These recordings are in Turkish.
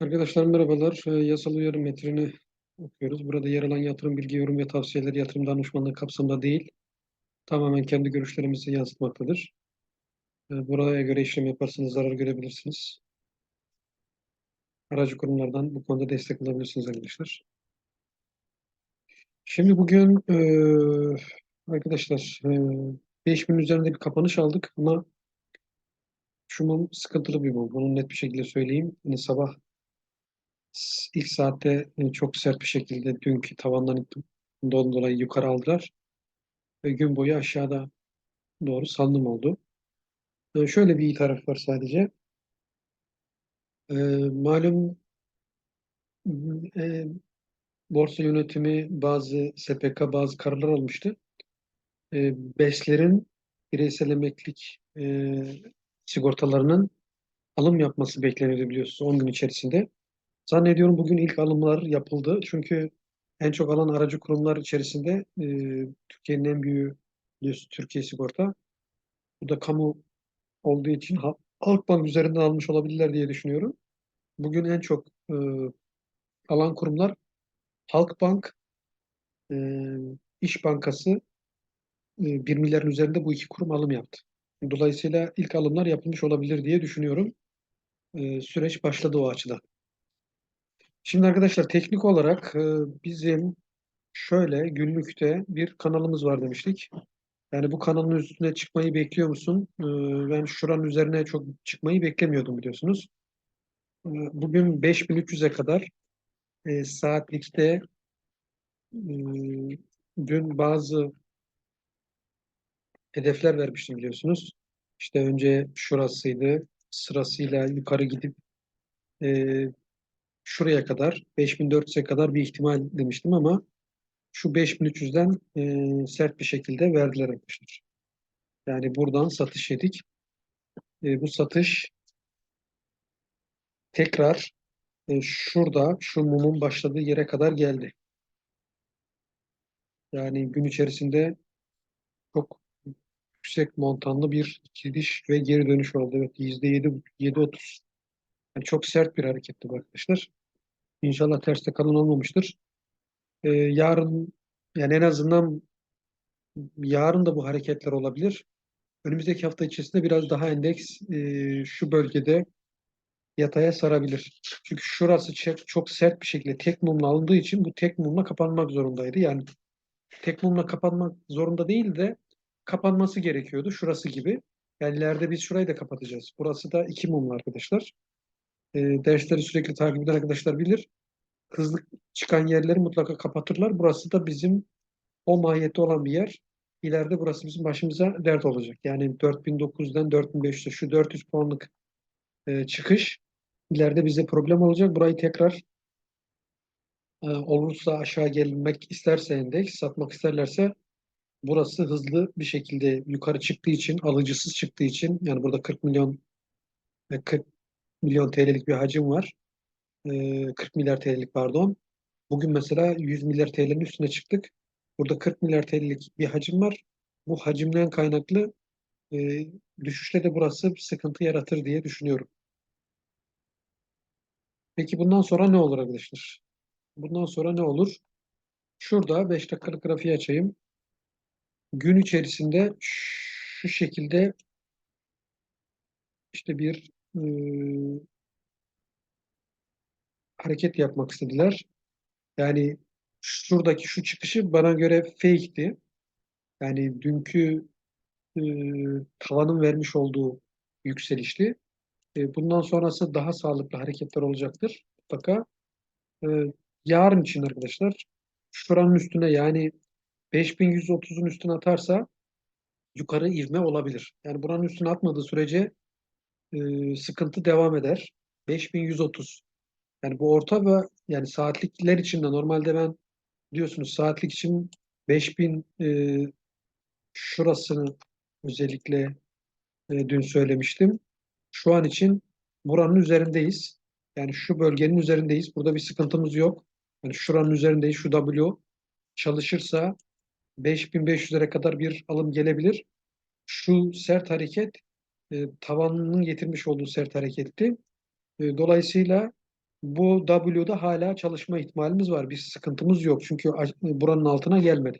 Arkadaşlar merhabalar. Ee, Yasal uyarı metrini okuyoruz. Burada yer alan yatırım bilgi, yorum ve tavsiyeleri yatırım danışmanlığı kapsamında değil, tamamen kendi görüşlerimizi yansıtmaktadır. Ee, Buraya göre işlem yaparsanız zarar görebilirsiniz. Aracı kurumlardan bu konuda destek alabilirsiniz arkadaşlar. Şimdi bugün eee, arkadaşlar eee 5000 üzerinde bir kapanış aldık ama şu mum sıkıntılı bir mum. Bunu net bir şekilde söyleyeyim. Hani sabah ilk saatte e, çok sert bir şekilde dünkü tavandan dolayı yukarı aldılar. ve gün boyu aşağıda doğru salınım oldu. E, şöyle bir iyi taraf var sadece. E, malum e, borsa yönetimi bazı SPK bazı kararlar almıştı. E, BES'lerin bireysel emeklilik e, sigortalarının alım yapması bekleniyordu biliyorsunuz 10 gün içerisinde. Zannediyorum bugün ilk alımlar yapıldı. Çünkü en çok alan aracı kurumlar içerisinde e, Türkiye'nin en büyüğü biliyorsunuz Türkiye Sigorta. Bu da kamu olduğu için Ha- Halkbank üzerinden almış olabilirler diye düşünüyorum. Bugün en çok e, alan kurumlar Halkbank, e, İş Bankası e, 1 milyarın üzerinde bu iki kurum alım yaptı. Dolayısıyla ilk alımlar yapılmış olabilir diye düşünüyorum. E, süreç başladı o açıdan. Şimdi arkadaşlar teknik olarak e, bizim şöyle günlükte bir kanalımız var demiştik. Yani bu kanalın üstüne çıkmayı bekliyor musun? E, ben şuranın üzerine çok çıkmayı beklemiyordum biliyorsunuz. E, bugün 5300'e kadar saatlikte dün bazı hedefler vermiştim biliyorsunuz. İşte önce şurasıydı. Sırasıyla yukarı gidip şuraya kadar 5400'e kadar bir ihtimal demiştim ama şu 5300'den e, sert bir şekilde verdiler arkadaşlar. Yani buradan satış yedik. E, bu satış tekrar e, şurada şu mumun başladığı yere kadar geldi. Yani gün içerisinde çok yüksek montanlı bir gidiş ve geri dönüş oldu. Evet %7, 7.30. Yani çok sert bir hareketti bu arkadaşlar. İnşallah terste kalan olmamıştır. Ee, yarın yani en azından yarın da bu hareketler olabilir. Önümüzdeki hafta içerisinde biraz daha endeks e, şu bölgede yataya sarabilir. Çünkü şurası çok, çok sert bir şekilde tek mumla alındığı için bu tek mumla kapanmak zorundaydı. Yani tek mumla kapanmak zorunda değil de kapanması gerekiyordu. Şurası gibi. Yani ileride biz şurayı da kapatacağız. Burası da iki mumlu arkadaşlar. E, dersleri sürekli takip eden arkadaşlar bilir. Hızlı çıkan yerleri mutlaka kapatırlar. Burası da bizim o mahiyette olan bir yer. İleride burası bizim başımıza dert olacak. Yani 4900'den 4500'e şu 400 puanlık e, çıkış ileride bize problem olacak. Burayı tekrar e, olursa aşağı gelmek isterse endeks, satmak isterlerse burası hızlı bir şekilde yukarı çıktığı için, alıcısız çıktığı için yani burada 40 milyon ve 40 milyon TL'lik bir hacim var. E, 40 milyar TL'lik pardon. Bugün mesela 100 milyar TL'nin üstüne çıktık. Burada 40 milyar TL'lik bir hacim var. Bu hacimden kaynaklı e, düşüşte de burası bir sıkıntı yaratır diye düşünüyorum. Peki bundan sonra ne olur arkadaşlar? Bundan sonra ne olur? Şurada 5 dakikalık grafiği açayım. Gün içerisinde şu şekilde işte bir e, hareket yapmak istediler. Yani şuradaki şu çıkışı bana göre fake'ti. Yani dünkü e, tavanın vermiş olduğu yükselişti. E, bundan sonrası daha sağlıklı hareketler olacaktır. Mutlaka. E, yarın için arkadaşlar şuranın üstüne yani 5130'un üstüne atarsa yukarı ivme olabilir. Yani buranın üstüne atmadığı sürece sıkıntı devam eder. 5130 yani bu orta ve yani saatlikler için de normalde ben diyorsunuz saatlik için 5000 e, şurasını özellikle e, dün söylemiştim. Şu an için buranın üzerindeyiz. Yani şu bölgenin üzerindeyiz. Burada bir sıkıntımız yok. Yani şuranın üzerindeyiz. Şu W çalışırsa 5500'lere kadar bir alım gelebilir. Şu sert hareket e, tavanının getirmiş olduğu sert hareketti. E, dolayısıyla Bu W'da hala çalışma ihtimalimiz var. Bir sıkıntımız yok. Çünkü buranın altına gelmedi.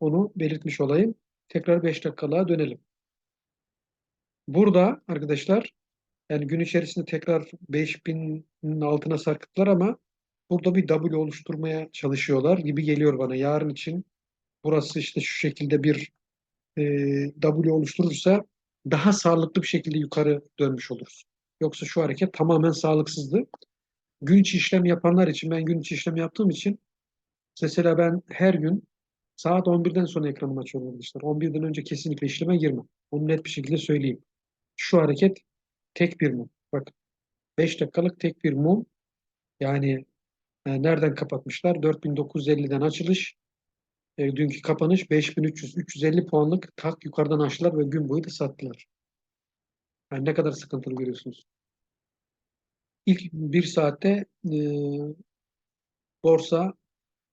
Onu belirtmiş olayım. Tekrar 5 dakikalığa dönelim. Burada arkadaşlar yani gün içerisinde tekrar 5000'in altına sarkıttılar ama burada bir W oluşturmaya çalışıyorlar gibi geliyor bana. Yarın için burası işte şu şekilde bir e, W oluşturursa daha sağlıklı bir şekilde yukarı dönmüş oluruz. Yoksa şu hareket tamamen sağlıksızdı. Gün içi işlem yapanlar için ben gün içi işlem yaptığım için mesela ben her gün saat 11'den sonra ekranımı açıyorum arkadaşlar. 11'den önce kesinlikle işleme girmem. Onu net bir şekilde söyleyeyim. Şu hareket tek bir mum. Bak 5 dakikalık tek bir mum. Yani e, nereden kapatmışlar? 4950'den açılış. E, dünkü kapanış 5300 350 puanlık tak yukarıdan açtılar ve gün boyu da sattılar. Yani ne kadar sıkıntılı görüyorsunuz. İlk bir saatte e, borsa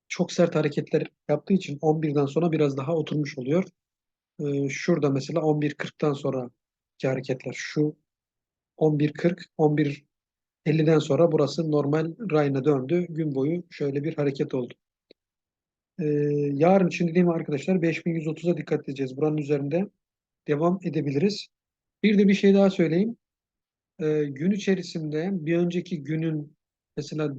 çok sert hareketler yaptığı için 11'den sonra biraz daha oturmuş oluyor. E, şurada mesela 11.40'tan sonraki hareketler şu 11.40 11.50'den sonra burası normal rayına döndü. Gün boyu şöyle bir hareket oldu. E, yarın için dediğim arkadaşlar 5130'a dikkat edeceğiz. Buranın üzerinde devam edebiliriz. Bir de bir şey daha söyleyeyim. E, gün içerisinde bir önceki günün mesela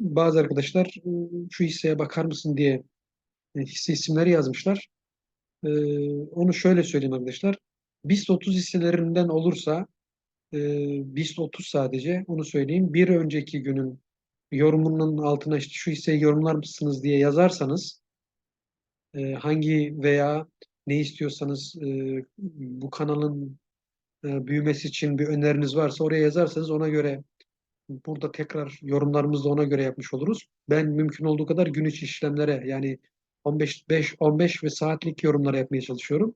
bazı arkadaşlar e, şu hisseye bakar mısın diye e, hisse isimleri yazmışlar. E, onu şöyle söyleyeyim arkadaşlar. BIST 30 hisselerinden olursa e, BIST 30 sadece onu söyleyeyim. Bir önceki günün yorumunun altına işte şu hisseyi yorumlar mısınız diye yazarsanız e, hangi veya ne istiyorsanız e, bu kanalın e, büyümesi için bir öneriniz varsa oraya yazarsanız ona göre burada tekrar yorumlarımızı da ona göre yapmış oluruz. Ben mümkün olduğu kadar gün içi işlemlere yani 15 5 15 ve saatlik yorumlara yapmaya çalışıyorum.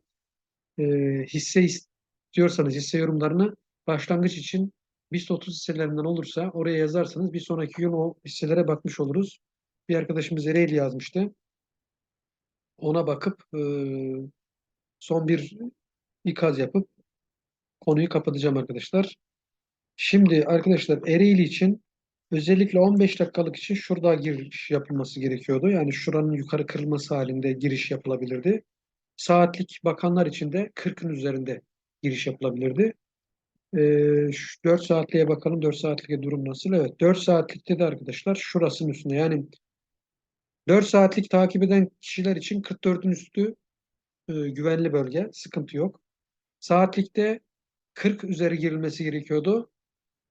E, hisse istiyorsanız hisse yorumlarını başlangıç için BIST 30 hisselerinden olursa oraya yazarsanız bir sonraki gün o hisselere bakmış oluruz. Bir arkadaşımız Ereğli yazmıştı. Ona bakıp e, son bir ikaz yapıp konuyu kapatacağım arkadaşlar. Şimdi arkadaşlar Ereğli için özellikle 15 dakikalık için şurada giriş yapılması gerekiyordu. Yani şuranın yukarı kırılması halinde giriş yapılabilirdi. Saatlik bakanlar için de 40'ın üzerinde giriş yapılabilirdi. Ee, şu 4 saatliğe bakalım. 4 saatlik durum nasıl? Evet. 4 saatlikte de arkadaşlar şurasının üstünde. Yani 4 saatlik takip eden kişiler için 44'ün üstü e, güvenli bölge. Sıkıntı yok. Saatlikte 40 üzeri girilmesi gerekiyordu.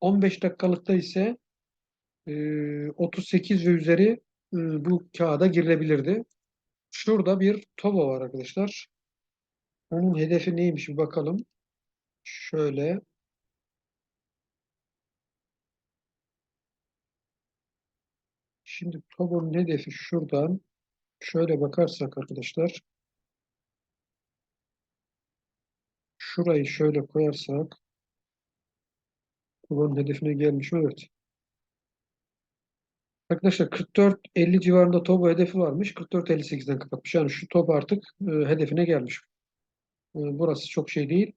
15 dakikalıkta ise e, 38 ve üzeri e, bu kağıda girilebilirdi. Şurada bir TOBO var arkadaşlar. Onun hedefi neymiş bir bakalım. Şöyle Şimdi TOBO'nun hedefi şuradan şöyle bakarsak arkadaşlar şurayı şöyle koyarsak TOBO'nun hedefine gelmiş mi? Evet. Arkadaşlar 44-50 civarında TOBO hedefi varmış. 44-58'den kapatmış. Yani şu TOBO artık e, hedefine gelmiş. E, burası çok şey değil.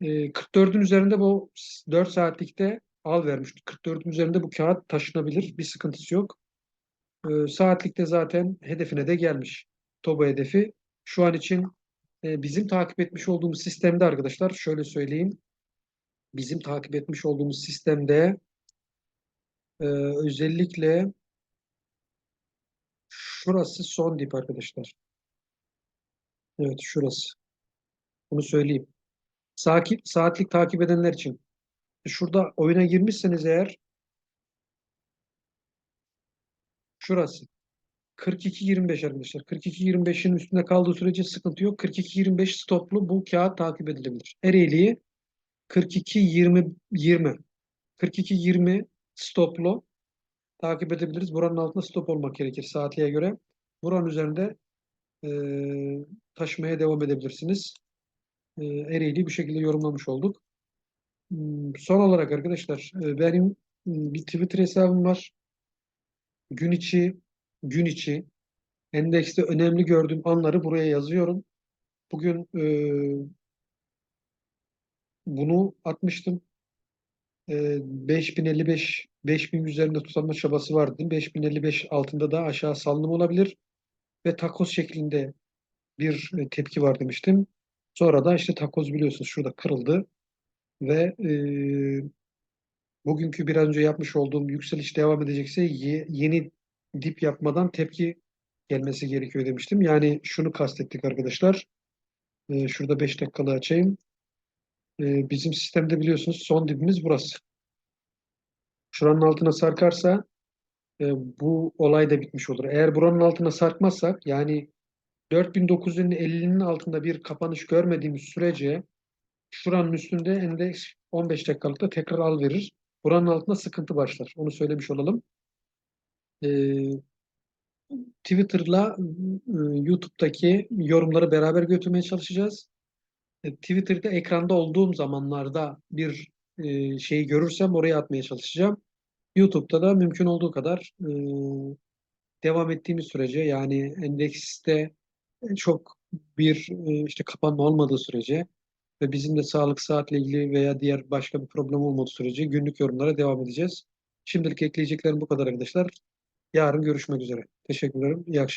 E, 44'ün üzerinde bu 4 saatlikte al vermişti. 44'ün üzerinde bu kağıt taşınabilir. Bir sıkıntısı yok. E, saatlikte zaten hedefine de gelmiş. TOBO hedefi. Şu an için e, bizim takip etmiş olduğumuz sistemde arkadaşlar şöyle söyleyeyim. Bizim takip etmiş olduğumuz sistemde e, özellikle şurası son dip arkadaşlar. Evet şurası. Bunu söyleyeyim. Saatlik, saatlik takip edenler için. Şurada oyuna girmişseniz eğer şurası. 42-25 arkadaşlar. 42-25'in üstünde kaldığı sürece sıkıntı yok. 42-25 stoplu bu kağıt takip edilebilir. Ereğli'yi 42-20 42-20 stoplu takip edebiliriz. Buranın altında stop olmak gerekir saatliğe göre. Buranın üzerinde e, taşımaya devam edebilirsiniz. E, Ereğli'yi bu şekilde yorumlamış olduk. Hmm, Son olarak arkadaşlar e, benim hmm, bir Twitter hesabım var. Gün içi gün içi endekste önemli gördüğüm anları buraya yazıyorum. Bugün e, bunu atmıştım. E, 5055 5000 üzerinde tutanma çabası var dedim. 5055 altında da aşağı salınım olabilir ve takoz şeklinde bir e, tepki var demiştim. Sonra da işte takoz biliyorsunuz şurada kırıldı ve e, bugünkü bir an önce yapmış olduğum yükseliş devam edecekse ye- yeni dip yapmadan tepki gelmesi gerekiyor demiştim. Yani şunu kastettik arkadaşlar. E, şurada 5 dakikalığı açayım. E, bizim sistemde biliyorsunuz son dibimiz burası. Şuranın altına sarkarsa e, bu olay da bitmiş olur. Eğer buranın altına sarkmazsak yani 4950'nin altında bir kapanış görmediğimiz sürece şuranın üstünde endeks 15 dakikalıkta tekrar al verir. Buranın altında sıkıntı başlar. Onu söylemiş olalım. Ee, Twitter'la e, YouTube'daki yorumları beraber götürmeye çalışacağız. E, Twitter'da ekranda olduğum zamanlarda bir e, şeyi görürsem oraya atmaya çalışacağım. YouTube'da da mümkün olduğu kadar e, devam ettiğimiz sürece yani endekste çok bir e, işte kapanma olmadığı sürece ve bizim de sağlık saatle ilgili veya diğer başka bir problem olmadığı sürece günlük yorumlara devam edeceğiz. Şimdilik ekleyeceklerim bu kadar arkadaşlar. Yarın görüşmek üzere. Teşekkür ederim. İyi akşamlar.